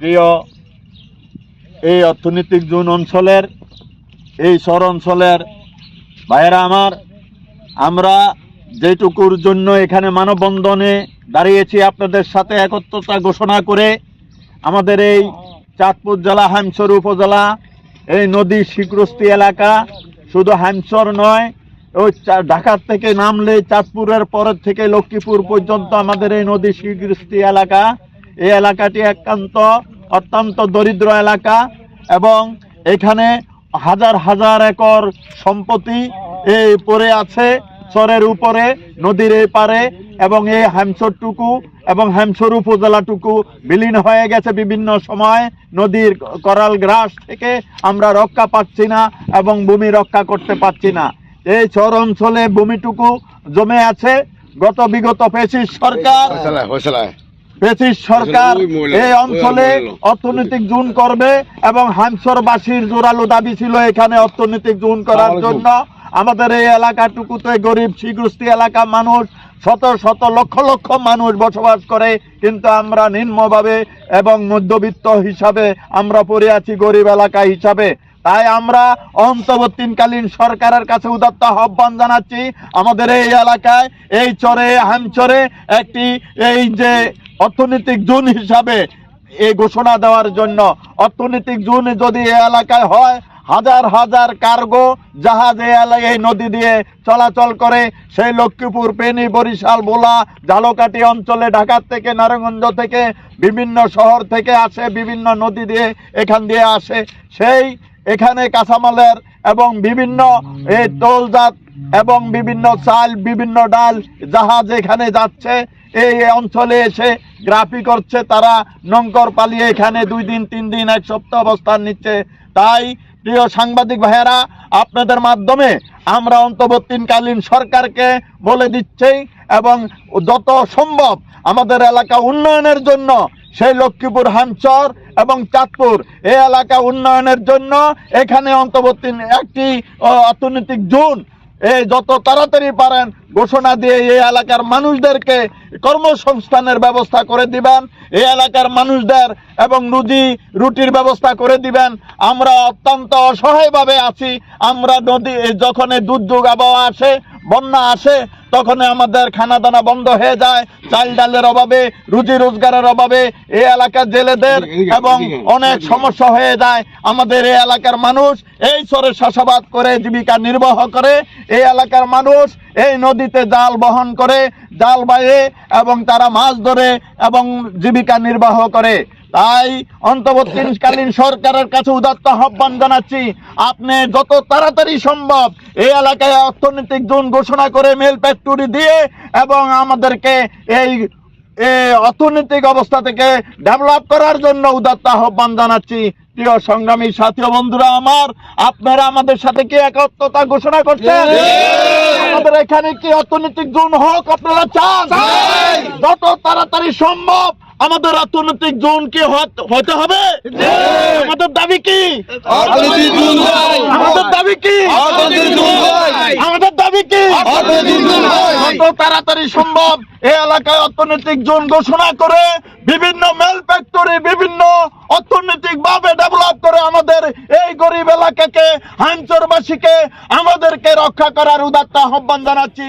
প্রিয়, এই অর্থনৈতিক জোন অঞ্চলের, এই শহর অঞ্চলের ভাইয়েরা আমার, আমরা যেটুকুর জন্য এখানে মানববন্ধনে দাঁড়িয়েছি আপনাদের সাথে একত্রতা ঘোষণা করে, আমাদের এই চাঁদপুর জেলা, হামসর উপজেলা, এই নদী শিকরস্তি এলাকা শুধু হামসর নয়, ওই ঢাকার থেকে নামলে চাঁদপুরের পরের থেকে লক্ষ্মীপুর পর্যন্ত আমাদের এই নদী শিকরস্তি এলাকা। এই এলাকাটি একান্ত অত্যন্ত দরিদ্র এলাকা এবং এখানে হাজার হাজার একর সম্পত্তি এই পড়ে আছে চরের উপরে, নদীর এই পারে এবং এই হ্যামসরটুকু এবং হ্যামসর উপজেলাটুকু বিলীন হয়ে গেছে বিভিন্ন সময়। নদীর করাল গ্রাস থেকে আমরা রক্ষা পাচ্ছি না এবং ভূমি রক্ষা করতে পারছি না। এই চর অঞ্চলে ভূমিটুকু জমে আছে। গত বিগত পেশিস সরকার ব্রিটিশ সরকার এই অঞ্চলে অর্থনৈতিক জোন করবে এবং হামসরবাসীর জোরালো দাবি ছিল এখানে অর্থনৈতিক জোন করার জন্য। আমাদের এই এলাকাটুকুতে গরিব শীঘ্রস্তি এলাকা মানুষ শত শত লক্ষ লক্ষ মানুষ বসবাস করে। কিন্তু আমরা নিম্নভাবে এবং মধ্যবিত্ত হিসাবে আমরা পড়ে আছি গরিব এলাকা হিসাবে। তাই আমরা অন্তর্বর্তীকালীন সরকারের কাছে উদাত্ত আহ্বান জানাচ্ছি, আমাদের এই এলাকায় এই চরে হামচরে একটি এই যে অর্থনৈতিক জোন হিসাবে এই ঘোষণা দেওয়ার জন্য, অর্থনৈতিক জোন যদি এই এলাকায় হয়, হাজার হাজার কার্গো জাহাজ এই নদী দিয়ে চলাচল করে, সেই লক্ষ্মীপুর, পেনি, বরিশাল বোলা ঝালকাঠি অঞ্চলে, ঢাকার থেকে, নারায়ণগঞ্জ থেকে, বিভিন্ন শহর থেকে আসে, বিভিন্ন নদী দিয়ে এখান দিয়ে আসে, সেই এখানে কাঁচামালের এবং বিভিন্ন এই তোলজাত এবং বিভিন্ন চাল, বিভিন্ন ডাল, জাহাজ এখানে যাচ্ছে। এই অঞ্চলে এসে গ্রাফি করছে তারা। নঙ্কর পালিয়ে এখানে দুই দিন, তিন দিন, এক সপ্তাহ অবস্থান নিচ্ছে। তাই, প্রিয় সাংবাদিক ভাইয়েরা, আপনাদের মাধ্যমে আমরা অন্তর্বর্তীকালীন সরকারকে বলে দিচ্ছি এবং যত সম্ভব আমাদের এলাকা উন্নয়নের জন্য সেই লক্ষ্মীপুর, হামচর এবং চাঁদপুর। এই এলাকা উন্নয়নের জন্য এখানে অন্তর্বর্তী একটি অর্থনৈতিক জোন। এই যত তাড়াতাড়ি পারেন ঘোষণা দিয়ে এই এলাকার মানুষদেরকে কর্মসংস্থানের ব্যবস্থা করে দিবেন। এই এলাকার মানুষদের এবং রুজি, রুটির ব্যবস্থা করে দিবেন। আমরা অত্যন্ত অসহায়ভাবে আছি। আমরা নদী, যখন দুর্যোগ আবহাওয়া আসে বন্যা আসে তখন আমাদের খানা দানা বন্ধ হয়ে যায়। চাল ডালের অভাবে রুজি রোজগারের অভাবে এই এলাকার জেলেদের এবং অনেক সমস্যা হয়ে যায়। আমাদের এই এলাকার মানুষ এই সরে চাষাবাদ করে জীবিকা নির্বাহ করে। এই এলাকার মানুষ এই নদীতে জাল বহন করে জাল বাইয়ে এবং তারা মাছ ধরে এবং জীবিকা নির্বাহ করে। তাই অন্তর্বর্তীকালীন সরকারের কাছে উদাত্ত আহ্বান জানাচ্ছি, আপনি যত তাড়াতাড়ি সম্ভব এই এলাকায় অর্থনৈতিক জোন ঘোষণা করে মেল ফ্যাক্টরি দিয়ে এবং আমাদেরকে এই অর্থনৈতিক অবস্থা থেকে ডেভেলপ করার জন্য উদাত্ত আহ্বান জানাচ্ছি। প্রিয় সংগ্রামী সাথী বন্ধুরা আমার, আপনারা আমাদের সাথে কি একত্রতা ঘোষণা করছেন? এখানে কি অর্থনৈতিক জোন হোক আপনারা চান? যত তাড়াতাড়ি সম্ভব আমাদের অর্থনৈতিক জোন কি হতে হবে? আমাদের দাবি কি। আমাদের দাবি কি। আমাদের দাবি কি। যত তাড়াতাড়ি সম্ভব এই এলাকায় অর্থনৈতিক জোন ঘোষণা করে বিভিন্ন মেল ফ্যাক্টরি বিভিন্ন অর্থনৈতিক ভাবে ডেভেলপ করে আমাদের এই গরিব এলাকাকে হাঞ্চরবাসীকে আমাদেরকে রক্ষা করার উদাত্ত আহ্বান জানাচ্ছি।